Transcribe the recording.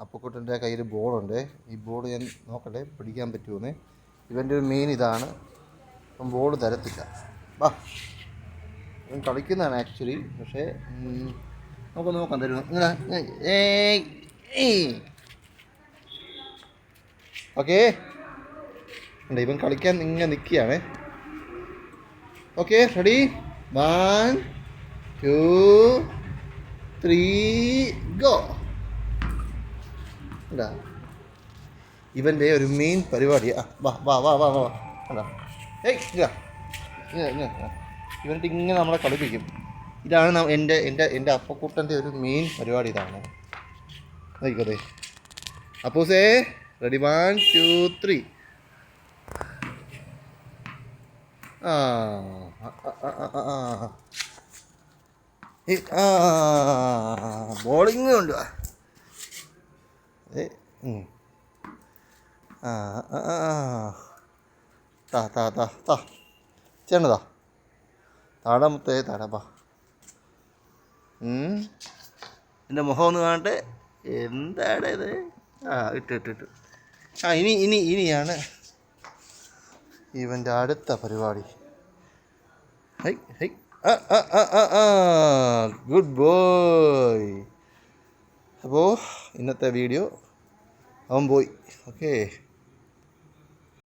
അപ്പക്കുട്ടന്റെ കയ്യിൽ ബോളുണ്ട്. ഈ ബോൾ ഞാൻ നോക്കട്ടെ പിടിക്കാൻ പറ്റുമെന്ന്. ഇവന്റെ ഒരു മെയിൻ ഇതാണ്. അപ്പം ബോൾ തരത്തില്ല. വാ ഇവൻ കളിക്കുന്നതാണ് ആക്ച്വലി പക്ഷേ നമുക്ക് നോക്കാം തരുമോ. ഓക്കേ ഉണ്ട് ഇവൻ കളിക്കാൻ ഇങ്ങനെ നിൽക്കുകയാണ്. Okay ready one two three go ഇതാ. ഇവന്റെ ഒരു മെയിൻ പരിപാടി. ആ വാ വാ വാ വാ ഇങ്ങനെ നമ്മളെ കളിപ്പിക്കും. ഇതാണ് എന്റെ എന്റെ എന്റെ അപ്പക്കുട്ടന്റെ ഒരു മെയിൻ പരിപാടി ഇതാണ്. ആയിക്കോട്ടെ. അപ്പൂസേ റെഡി വൺ ടു ത്രീ ആ ആ, ബോളിങ് കൊണ്ടുവാ. ആ. താ താ താ താ. എന്റെ മുഖം ഒന്ന് കാണട്ടെ. എന്താണ് ഇത്? ആ ഇട്ടു ഇട്ടു ഇട്ടു. ആ ഇനി ഇനി ഇനിയാണ് ഇവന്റെ അടുത്ത പരിപാടി. Hi hi. Good boy. അപ്പോൾ ഇന്നത്തെ വീഡിയോ അവൻ പോയി. ഓക്കേ.